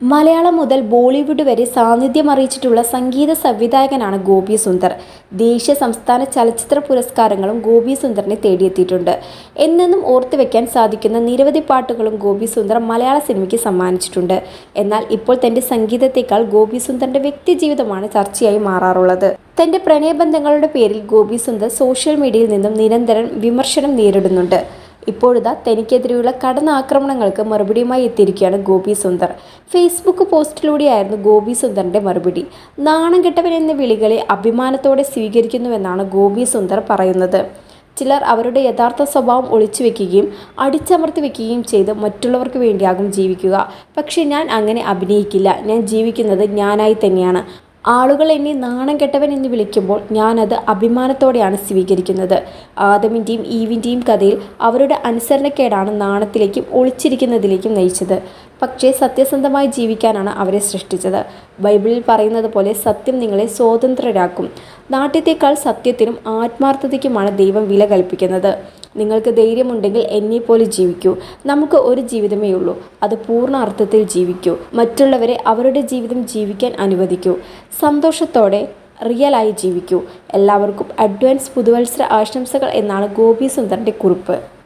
മലയാളം മുതൽ ബോളിവുഡ് വരെ സാന്നിധ്യം അറിയിച്ചിട്ടുള്ള സംഗീത സംവിധായകനാണ് ഗോപി സുന്ദർ. ദേശീയ സംസ്ഥാന ചലച്ചിത്ര പുരസ്കാരങ്ങളും ഗോപി സുന്ദറിനെ തേടിയെത്തിയിട്ടുണ്ട്. എന്നെന്നും ഓർത്തുവെക്കാൻ സാധിക്കുന്ന നിരവധി പാട്ടുകളും ഗോപി സുന്ദർ മലയാള സിനിമയ്ക്ക് സമ്മാനിച്ചിട്ടുണ്ട്. എന്നാൽ ഇപ്പോൾ തന്റെ സംഗീതത്തെക്കാൾ ഗോപി സുന്ദറിന്റെ വ്യക്തിജീവിതമാണ് ചർച്ചയായി മാറാറുള്ളത്. തന്റെ പ്രണയബന്ധങ്ങളുടെ പേരിൽ ഗോപി സുന്ദർ സോഷ്യൽ മീഡിയയിൽ നിന്നും നിരന്തരം വിമർശനം നേരിടുന്നുണ്ട്. ഇപ്പോഴിതാ തനിക്കെതിരെയുള്ള കടന്നാക്രമണങ്ങൾക്ക് മറുപടിയുമായി എത്തിയിരിക്കുകയാണ് ഗോപി സുന്ദർ. ഫേസ്ബുക്ക് പോസ്റ്റിലൂടെയായിരുന്നു ഗോപി സുന്ദറിന്റെ മറുപടി. നാണം കെട്ടവൻ എന്ന വിളികളെ അഭിമാനത്തോടെ സ്വീകരിക്കുന്നുവെന്നാണ് ഗോപി സുന്ദർ പറയുന്നത്. ചിലർ അവരുടെ യഥാർത്ഥ സ്വഭാവം ഒളിച്ചു വെക്കുകയും അടിച്ചമർത്തി വെക്കുകയും ചെയ്ത് മറ്റുള്ളവർക്ക് വേണ്ടിയാകും ജീവിക്കുക. പക്ഷേ ഞാൻ അങ്ങനെ അഭിനയിക്കില്ല. ഞാൻ ജീവിക്കുന്നത് ഞാനായി തന്നെയാണ്. ആളുകൾ എന്നെ നാണം കെട്ടവൻ എന്ന് വിളിക്കുമ്പോൾ ഞാനത് അഭിമാനത്തോടെയാണ് സ്വീകരിക്കുന്നത്. ആദമിന്റെയും ഈവിന്റെയും കഥയിൽ അവരുടെ അനുസരണക്കേടാണ് നാണത്തിലേക്കും ഒളിച്ചിരിക്കുന്നതിലേക്കും നയിച്ചത്. പക്ഷേ സത്യസന്ധമായി ജീവിക്കാനാണ് അവരെ സൃഷ്ടിച്ചത്. ബൈബിളിൽ പറയുന്നത് പോലെ സത്യം നിങ്ങളെ സ്വതന്ത്രരാക്കും. നാട്യത്തെക്കാൾ സത്യത്തിനും ആത്മാർത്ഥതയ്ക്കുമാണ് ദൈവം വില കൽപ്പിക്കുന്നത്. നിങ്ങൾക്ക് ധൈര്യമുണ്ടെങ്കിൽ എന്നെപ്പോലെ ജീവിക്കൂ. നമുക്ക് ഒരു ജീവിതമേ ഉള്ളൂ. അത് പൂർണ അർത്ഥത്തിൽ ജീവിക്കൂ. മറ്റുള്ളവരെ അവരുടെ ജീവിതം ജീവിക്കാൻ അനുവദിക്കൂ. സന്തോഷത്തോടെ റിയലായി ജീവിക്കൂ. എല്ലാവർക്കും അഡ്വാൻസ് പുതുവത്സര ആശംസകൾ എന്നാണ് ഗോപി സുന്ദറിന്റെ കുറിപ്പ്.